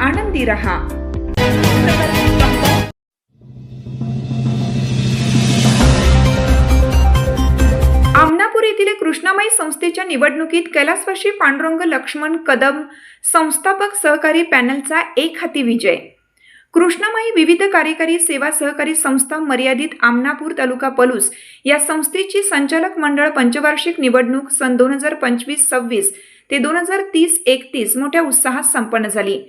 आनंदी रहा आमनापूर येथील कृष्णामाई संस्थेच्या निवडणुकीत कैलासवाशी पांडुरंग लक्ष्मण कदम संस्थापक सहकारी पॅनलचा एक हाती विजय. कृष्णामाई विविध कार्यकारी सेवा सहकारी संस्था मर्यादित आमनापूर तालुका पलूस या संस्थेची संचालक मंडळ पंचवार्षिक निवडणूक सन दोन हजार पंचवीस सव्वीस ते दोन हजार तीस एकतीस मोठ्या उत्साहात संपन्न झाली.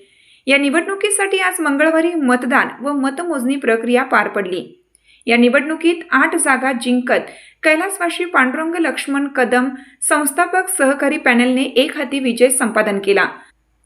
या निवडणुकीसाठी आज मंगळवारी मतदान व मतमोजणी प्रक्रिया पार पडली. या निवडणुकीत आठ जागा जिंकत कैलासवाशी पांडुरंग लक्ष्मण कदम संस्थापक सहकारी पॅनलने एक हाती विजय संपादन केला.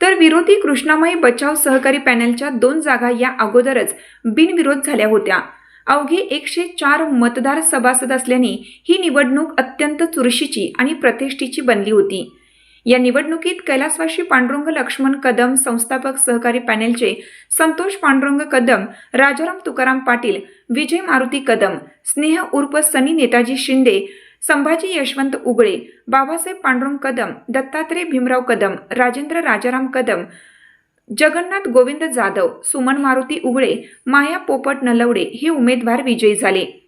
तर विरोधी कृष्णामाई बचाव सहकारी पॅनलच्या दोन जागा या अगोदरच बिनविरोध झाल्या होत्या. अवघे एकशे चार मतदार सभासद असल्याने ही निवडणूक अत्यंत चुरशीची आणि प्रतिष्ठेची बनली होती. या निवडणुकीत कैलासवाशी पांडुरंग लक्ष्मण कदम संस्थापक सहकारी पॅनेलचे संतोष पांडुरंग कदम राजाराम तुकाराम पाटील विजय मारुती कदम स्नेह उर्फ सनी नेताजी शिंदे संभाजी यशवंत उगळे बाबासाहेब पांडुरंग कदम दत्तात्रय भीमराव कदम राजेंद्र राजाराम कदम जगन्नाथ गोविंद जाधव सुमन मारुती उगळे माया पोपट नलवडे हे उमेदवार विजयी झाले.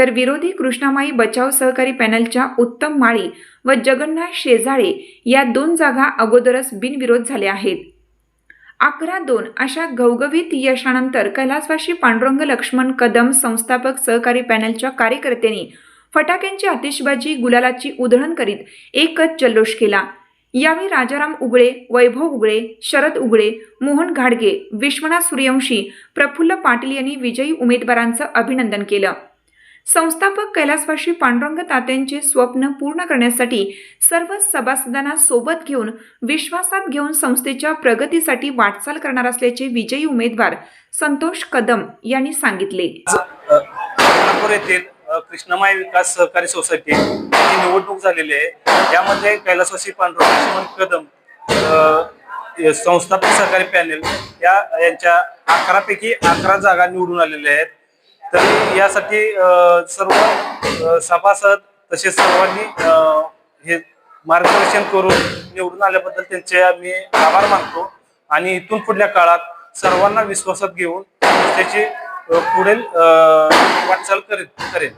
तर विरोधी कृष्णामाई बचाव सहकारी पॅनलच्या उत्तम माळी व जगन्नाथ शेजाळे या दोन जागा अगोदरच बिनविरोध झाल्या आहेत. अकरा दोन अशा घवघवीत यशानंतर कैलासवाशी पांडुरंग लक्ष्मण कदम संस्थापक सहकारी पॅनलच्या कार्यकर्त्यांनी फटाक्यांची आतिषबाजी गुलालाची उधळण करीत एकच जल्लोष केला. यावेळी राजाराम उगळे वैभव उगळे शरद उगळे मोहन घाडगे विश्वनाथ सूर्यवंशी प्रफुल्ल पाटील यांनी विजयी उमेदवारांचं अभिनंदन केलं. संस्थापक कैलासवाशी पांडुरंग तात्यांचे स्वप्न पूर्ण करण्यासाठी सर्व सभासदांना सोबत घेऊन विश्वासात घेऊन संस्थेच्या प्रगतीसाठी वाटचाल करणार असल्याचे विजयी उमेदवार संतोष कदम यांनी सांगितले. नागपूर येथील कृष्णमाई विकास सहकारी सोसायटी ही निवडणूक झालेली आहे. यामध्ये कैलासवासी पांडुरंग कदम संस्थापक सहकारी पॅनेल या यांच्या अकरापैकी अकरा जागा निवडून आलेल्या आहेत. तरी यासाठी सर्व सभासद तसेच सर्वांनी हे मार्गदर्शन करून निवडून आल्याबद्दल त्यांचे आम्ही आभार मानतो. आणि इथून पुढल्या काळात सर्वांना विश्वासात घेऊन त्याची पुढील वाटचाल करेन करेन.